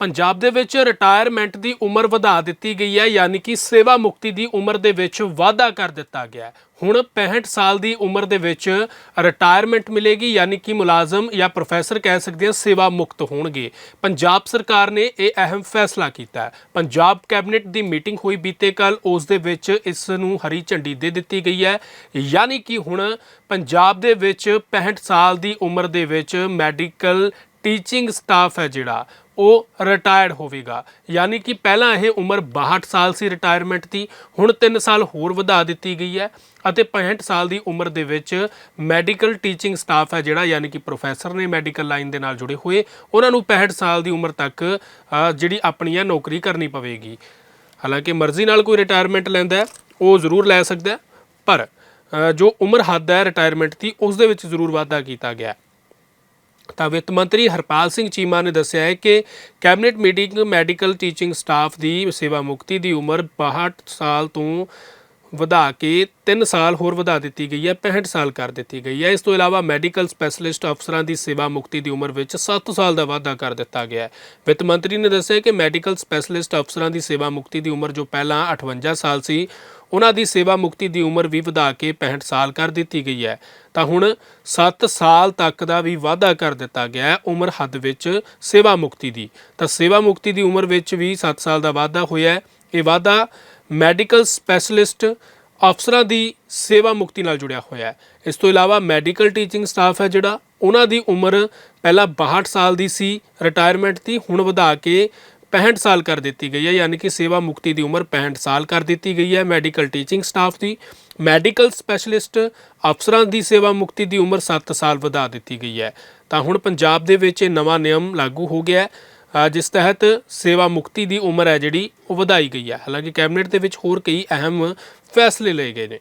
ਪੰਜਾਬ ਦੇ ਵਿੱਚ ਰਿਟਾਇਰਮੈਂਟ ਦੀ ਉਮਰ ਵਧਾ ਦਿੱਤੀ ਗਈ ਹੈ, ਯਾਨੀ ਕਿ ਸੇਵਾ ਮੁਕਤੀ ਦੀ ਉਮਰ ਦੇ ਵਿੱਚ ਵਾਧਾ ਕਰ ਦਿੱਤਾ ਗਿਆ ਹੈ। ਹੁਣ 65 ਸਾਲ ਦੀ ਉਮਰ ਦੇ ਵਿੱਚ ਰਿਟਾਇਰਮੈਂਟ ਮਿਲੇਗੀ, ਯਾਨੀ ਕਿ ਮੁਲਾਜ਼ਮ ਜਾਂ ਪ੍ਰੋਫੈਸਰ ਕਹਿ ਸਕਦੇ ਹਾਂ ਸੇਵਾ ਮੁਕਤ ਹੋਣਗੇ। ਪੰਜਾਬ ਸਰਕਾਰ ਨੇ ਇਹ ਅਹਿਮ ਫੈਸਲਾ ਕੀਤਾ ਹੈ। ਪੰਜਾਬ ਕੈਬਨਿਟ ਦੀ ਮੀਟਿੰਗ ਹੋਈ ਬੀਤੇ ਕੱਲ ਉਸ ਦੇ ਵਿੱਚ ਇਸ ਨੂੰ ਹਰੀ ਝੰਡੀ ਦੇ ਦਿੱਤੀ ਗਈ ਹੈ। ਯਾਨੀ ਕਿ ਹੁਣ ਪੰਜਾਬ ਦੇ ਵਿੱਚ 65 ਸਾਲ ਦੀ ਉਮਰ ਦੇ ਵਿੱਚ ਮੈਡੀਕਲ ਟੀਚਿੰਗ ਸਟਾਫ ਹੈ ਜਿਹੜਾ ਉਹ ਰਿਟਾਇਰਡ ਹੋਵੇਗਾ। ਯਾਨੀ ਕਿ ਪਹਿਲਾਂ ਇਹ ਉਮਰ 62 ਸਾਲ ਸੀ ਰਿਟਾਇਰਮੈਂਟ ਦੀ, ਹੁਣ 3 ਸਾਲ ਹੋਰ ਵਧਾ ਦਿੱਤੀ ਗਈ ਹੈ ਅਤੇ 65 ਸਾਲ ਦੀ ਉਮਰ ਦੇ ਵਿੱਚ ਮੈਡੀਕਲ ਟੀਚਿੰਗ ਸਟਾਫ ਹੈ ਜਿਹੜਾ, ਯਾਨੀ ਕਿ ਪ੍ਰੋਫੈਸਰ ਨੇ ਮੈਡੀਕਲ ਲਾਈਨ ਦੇ ਨਾਲ ਜੁੜੇ ਹੋਏ। ਉਹਨਾਂ ਨੂੰ 65 ਸਾਲ ਦੀ ਉਮਰ ਤੱਕ ਜਿਹੜੀ ਆਪਣੀ ਹੈ, ਨੌਕਰੀ ਕਰਨੀ ਪਵੇਗੀ। ਹਾਲਾਂਕਿ ਮਰਜ਼ੀ ਨਾਲ ਕੋਈ ਰਿਟਾਇਰਮੈਂਟ ਲੈਂਦਾ ਉਹ ਜ਼ਰੂਰ ਲੈ ਸਕਦਾ ਪਰ ਜੋ ਉਮਰ ਹੱਦ ਹੈ ਰਿਟਾਇਰਮੈਂਟ ਦੀ, ਉਸ ਦੇ ਵਿੱਚ ਜ਼ਰੂਰ ਵਾਧਾ ਕੀਤਾ ਗਿਆ ਹੈ। ਤਾਂ ਵਿੱਤ ਮੰਤਰੀ ਹਰਪਾਲ ਸਿੰਘ ਚੀਮਾ ਨੇ ਦੱਸਿਆ ਹੈ ਕਿ cabinet meeting medical teaching staff ਦੀ ਸੇਵਾ ਮੁਕਤੀ ਦੀ ਉਮਰ 62 ਸਾਲ ਤੋਂ ਵਧਾ ਕੇ 3 ਸਾਲ ਹੋਰ ਵਧਾ ਦਿੱਤੀ ਗਈ ਹੈ 65 ਸਾਲ ਕਰ ਦਿੱਤੀ ਗਈ ਹੈ। ਇਸ ਤੋਂ ਇਲਾਵਾ ਮੈਡੀਕਲ ਸਪੈਸ਼ਲਿਸਟ ਅਫਸਰਾਂ ਦੀ ਸੇਵਾ ਮੁਕਤੀ ਦੀ ਉਮਰ ਵਿੱਚ 7 ਸਾਲ ਦਾ ਵਾਧਾ ਕਰ ਦਿੱਤਾ ਗਿਆ ਹੈ। ਵਿੱਤ ਮੰਤਰੀ ਨੇ ਦੱਸਿਆ ਕਿ ਮੈਡੀਕਲ ਸਪੈਸ਼ਲਿਸਟ ਅਫਸਰਾਂ ਦੀ ਸੇਵਾ ਮੁਕਤੀ ਦੀ ਉਮਰ ਜੋ ਪਹਿਲਾਂ 58 ਸਾਲ ਸੀ, ਉਹਨਾਂ ਦੀ ਸੇਵਾ ਮੁਕਤੀ ਦੀ ਉਮਰ ਵੀ ਵਧਾ ਕੇ 65 ਸਾਲ ਕਰ ਦਿੱਤੀ ਗਈ ਹੈ। ਤਾਂ ਹੁਣ 7 ਸਾਲ ਤੱਕ ਦਾ ਵੀ ਵਾਧਾ ਕਰ ਦਿੱਤਾ ਗਿਆ ਹੈ ਉਮਰ ਹੱਦ ਵਿੱਚ ਸੇਵਾ ਮੁਕਤੀ ਦੀ। ਤਾਂ ਸੇਵਾ ਮੁਕਤੀ ਦੀ ਉਮਰ ਵਿੱਚ ਵੀ 7 ਸਾਲ ਦਾ ਵਾਧਾ ਹੋਇਆ ਹੈ। ਇਹ ਵਾਧਾ ਮੈਡੀਕਲ ਸਪੈਸ਼ਲਿਸਟ ਅਫਸਰਾਂ ਦੀ ਸੇਵਾ ਮੁਕਤੀ ਨਾਲ ਜੁੜਿਆ ਹੋਇਆ ਹੈ। ਇਸ ਤੋਂ ਇਲਾਵਾ ਮੈਡੀਕਲ ਟੀਚਿੰਗ ਸਟਾਫ ਹੈ ਜਿਹੜਾ, ਉਹਨਾਂ ਦੀ ਉਮਰ ਪਹਿਲਾਂ 62 ਸਾਲ ਦੀ ਸੀ ਰਿਟਾਇਰਮੈਂਟ ਦੀ ਹੁਣ ਵਧਾ ਕੇ 65 ਸਾਲ ਕਰ ਦਿੱਤੀ ਗਈ ਹੈ, ਯਾਨੀ ਕਿ ਸੇਵਾ ਮੁਕਤੀ ਦੀ ਉਮਰ 65 ਸਾਲ ਕਰ ਦਿੱਤੀ ਗਈ ਹੈ ਮੈਡੀਕਲ ਟੀਚਿੰਗ ਸਟਾਫ ਦੀ। ਮੈਡੀਕਲ ਸਪੈਸ਼ਲਿਸਟ ਅਫਸਰਾਂ ਦੀ ਸੇਵਾ ਮੁਕਤੀ ਦੀ ਉਮਰ 7 ਸਾਲ ਵਧਾ ਦਿੱਤੀ ਗਈ ਹੈ। ਤਾਂ ਹੁਣ ਪੰਜਾਬ ਦੇ ਵਿੱਚ ਇਹ ਨਵਾਂ ਨਿਯਮ ਲਾਗੂ ਹੋ ਗਿਆ ਹੈ। ਜਿਸ ਤਹਿਤ ਸੇਵਾ ਮੁਕਤੀ ਦੀ ਉਮਰ ਹੈ ਜਿਹੜੀ, ਉਹ ਵਧਾਈ ਗਈ ਹੈ। ਹਾਲਾਂਕਿ ਕੈਬਨਿਟ ਦੇ ਵਿੱਚ ਹੋਰ ਕਈ ਅਹਿਮ ਫੈਸਲੇ ਲਏ ਗਏ ਨੇ।